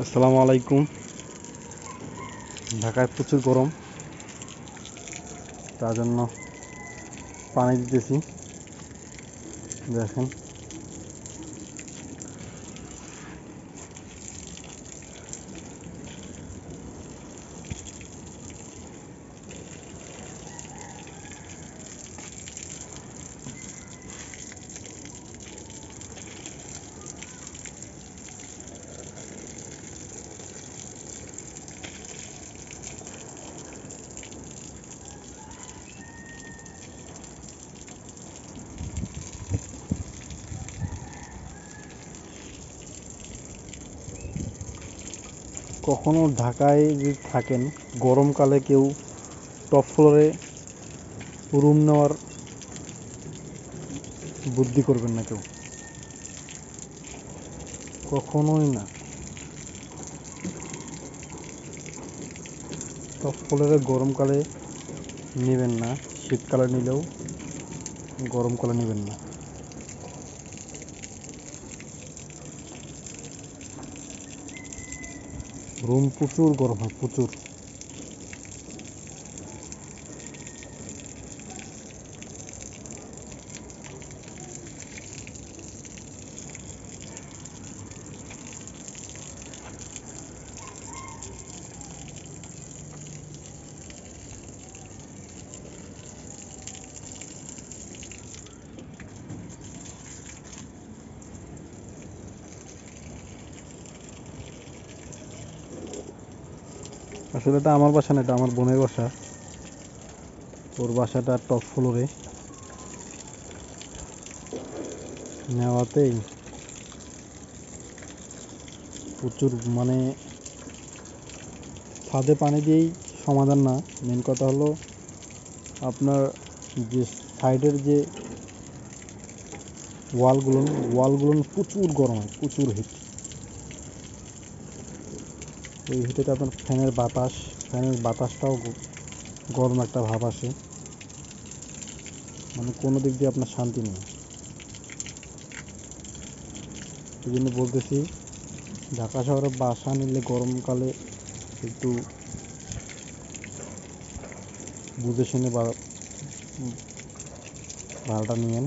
আসসালামু আলাইকুম। ঢাকায় প্রচুর গরম। তার জন্য পানি দিতেছি। দেখেন। কখনো ঢাকায় যদি থাকেন, গরমকালে কেউ টপ ফ্লোরে রুম নেওয়ার বুদ্ধি করবেন না কেউ। কখনোই না। টপ ফ্লোরে গরমকালে নেবেন না, শীতকালে নিলেও গরমকালে নেবেন না। রুম প্রচুর গরম হয় প্রচুর। আসলে এটা আমার বাসা না, এটা আমার বোনের বাসা। ওর বাসাটা টপ ফ্লোরে নেওয়াতেই প্রচুর মানে ছাদে পানি দিয়েই সমাধান না। মেন কথা হলো আপনার যে সাইডের যে ওয়ালগুলো ওয়ালগুলো প্রচুর গরম হয়, প্রচুর হিট এই হিটেতে আপনার ফ্যানের বাতাস, ফ্যানের বাতাসটাও গরম একটা ভাব আসে। মানে কোনো দিক দিয়ে আপনার শান্তি নেই। এই জন্য বলতেছি, ঢাকা শহরে বাসা নিলে গরমকালে একটু বুঝে শুনে ভাড়াটা নিয়েন।